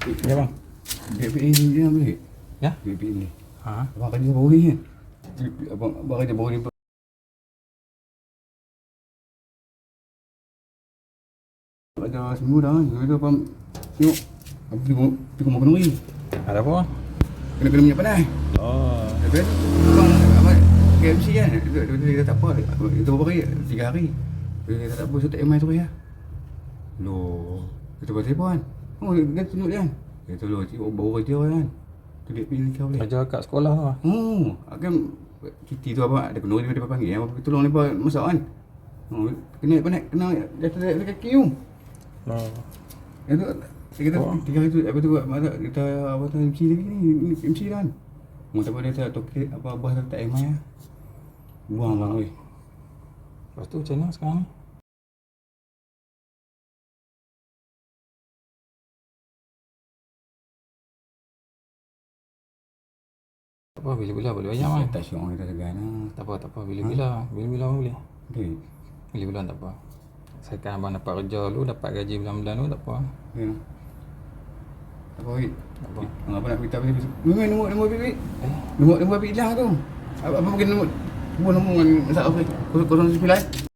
Ya bang. BPA ni dia ambil. Ya? BPA ni. Ha. Abang kerja bawah ni kan? Abang, abang kerja bawah ni. Ada seminggu dah kan. Tu abang tengok. Abang pergi pergi rumah kenduri. Ada apa? Kena-kena minyak panas. Oh. Lepas tu abang, abang KMC kan. Dia, dia, dia, dia, tak apa. Itu berapa hari? Tiga hari. Dia kata tak apa. So tak MI tu ya. Loh. Dia tu telefon kan. Oh, dia tunjuk dia. Dia tu loh. Cik, baru kerja kan. Tu dia pergi kau boleh. Kerja kat sekolah tu. Oh, kan Kiti tu apa ada kenduri dia panggil apa pergi tolong lepas masak kan. Oh, kena nak kena jatuh dari kaki tu. Oh. Yang tu dia kata Oh. tiga hari tu apa tu masa kita apa tu MC lagi ni MC kan. Mau tak dia tak tokek apa abah tak tak emai ah. Buang bang oi. Lepas tu macam mana sekarang ni? Tak apa, bila-bila boleh bayar mah. Tak syok kita segan ah. Tak apa, tak apa. Bila-bila. Bila-bila pun boleh. Okey. Bila-bila tak apa. Saya kan abang dapat kerja dulu, dapat gaji bulan-bulan dulu, tak apa. Ya. Apa oi? Tak apa. Apa nak kita habis? Nombor nombor nombor bibi. Eh, Nombor nombor bibi hilang tu. Apa mungkin nombor nombor nombor dengan masak apa? 09